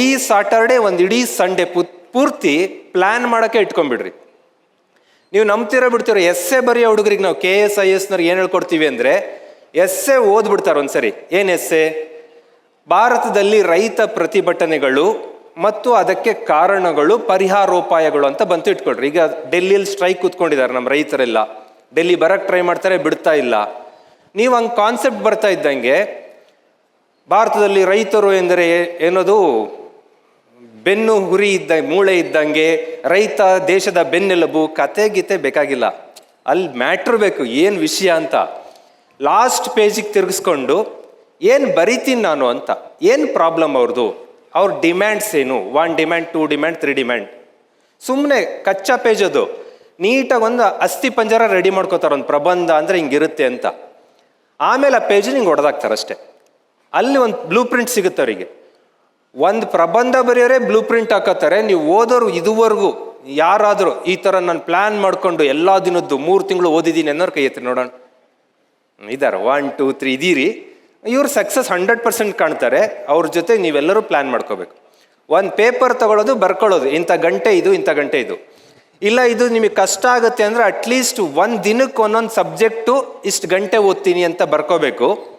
ಇಡೀ ಸಾಟರ್ಡೆ ಒಂದು ಇಡೀ ಸಂಡೇ ಪೂರ್ತಿ ಪ್ಲ್ಯಾನ್ ಮಾಡೋಕ್ಕೆ ಇಟ್ಕೊಂಡ್ಬಿಡ್ರಿ. ನೀವು ನಂಬ್ತಿರೋ ಬಿಡ್ತೀರೋ ಎಸ್ ಎ ಬರೆಯೋ ಹುಡುಗರಿಗೆ ನಾವು ಕೆ ಎಸ್ ಐ ಎಸ್ನವ್ರು ಏನು ಹೇಳ್ಕೊಡ್ತೀವಿ ಅಂದರೆ ಎಸ್ ಎ ಓದ್ಬಿಡ್ತಾರೆ ಒಂದ್ಸರಿ. ಏನು ಎಸ್ ಎ ಭಾರತದಲ್ಲಿ ರೈತ ಪ್ರತಿಭಟನೆಗಳು ಮತ್ತು ಅದಕ್ಕೆ ಕಾರಣಗಳು, ಪರಿಹಾರೋಪಾಯಗಳು ಅಂತ ಬಂತು ಇಟ್ಕೊಳ್ರಿ. ಈಗ ಡೆಲ್ಲಿಯಲ್ಲಿ ಸ್ಟ್ರೈಕ್ ಕೂತ್ಕೊಂಡಿದ್ದಾರೆ ನಮ್ಮ ರೈತರೆಲ್ಲ. ಡೆಲ್ಲಿ ಬರಕ್ಕೆ ಟ್ರೈ ಮಾಡ್ತಾರೆ, ಬಿಡ್ತಾ ಇಲ್ಲ. ನೀವು ಹಂಗೆ ಕಾನ್ಸೆಪ್ಟ್ ಬರ್ತಾ ಇದ್ದಂಗೆ ಭಾರತದಲ್ಲಿ ರೈತರು ಎಂದರೆ ಏನದು? ಬೆನ್ನು ಹುರಿ ಇದ್ದ ಮೂಳೆ ಇದ್ದಂಗೆ ರೈತ ದೇಶದ ಬೆನ್ನೆಲುಬು ಕತೆ ಗೀತೆ ಬೇಕಾಗಿಲ್ಲ. ಅಲ್ಲಿ ಮ್ಯಾಟ್ರ್ ಬೇಕು, ಏನು ವಿಷಯ ಅಂತ. ಲಾಸ್ಟ್ ಪೇಜಿಗೆ ತಿರುಗಿಸ್ಕೊಂಡು, ಏನು ಬರಿತೀನಿ ನಾನು ಅಂತ, ಏನು ಪ್ರಾಬ್ಲಮ್ ಅವ್ರದ್ದು ಅವ್ರ ಡಿಮ್ಯಾಂಡ್ಸ್ ಏನು? One demand, two demand, three demand. ಸುಮ್ಮನೆ ಕಚ್ಚಾ ಪೇಜ್ ಅದು. ನೀಟಾಗಿ ಒಂದು ಅಸ್ಥಿ ಪಂಜರ ರೆಡಿ ಮಾಡ್ಕೋತಾರೆ ಒಂದು ಪ್ರಬಂಧ ಅಂದರೆ ಹಿಂಗಿರುತ್ತೆ ಅಂತ. ಆಮೇಲೆ ಆ ಪೇಜ್ ಹಿಂಗೆ ಹೊಡೆದಾಕ್ತಾರೆ ಅಷ್ಟೇ. ಅಲ್ಲಿ ಒಂದು ಬ್ಲೂ ಪ್ರಿಂಟ್ ಸಿಗುತ್ತೆ ಅವರಿಗೆ. ಒಂದು ಪ್ರಬಂಧ ಬರೆಯೋರೆ ಬ್ಲೂ ಪ್ರಿಂಟ್ ಹಾಕತ್ತಾರೆ. ನೀವು ಓದೋರು ಇದುವರೆಗೂ ಯಾರಾದರೂ ಈ ಥರ ನಾನು ಪ್ಲ್ಯಾನ್ ಮಾಡಿಕೊಂಡು ಎಲ್ಲ ದಿನದ್ದು ಮೂರು ತಿಂಗಳು ಓದಿದ್ದೀನಿ ಅನ್ನೋರು ಕೈ ಎತ್ತಿ ನೋಡೋಣ. ಇದ್ದಾರೆ ಒನ್ ಟೂ ತ್ರೀ ಇದೀರಿ. ಇವರು ಸಕ್ಸಸ್ ಹಂಡ್ರೆಡ್ ಪರ್ಸೆಂಟ್ ಕಾಣ್ತಾರೆ. ಅವ್ರ ಜೊತೆ ನೀವೆಲ್ಲರೂ ಪ್ಲ್ಯಾನ್ ಮಾಡ್ಕೋಬೇಕು. ಒಂದು ಪೇಪರ್ ತಗೊಳ್ಳೋದು ಬರ್ಕೊಳ್ಳೋದು. ಇಂಥ ಗಂಟೆ ಇದು, ಇಂಥ ಗಂಟೆ ಇದು. ಇಲ್ಲ, ಇದು ನಿಮಗೆ ಕಷ್ಟ ಆಗುತ್ತೆ ಅಂದರೆ ಅಟ್ಲೀಸ್ಟ್ ಒಂದು ದಿನಕ್ಕೆ ಒಂದೊಂದು ಸಬ್ಜೆಕ್ಟು ಇಷ್ಟು ಗಂಟೆ ಓದ್ತೀನಿ ಅಂತ ಬರ್ಕೋಬೇಕು.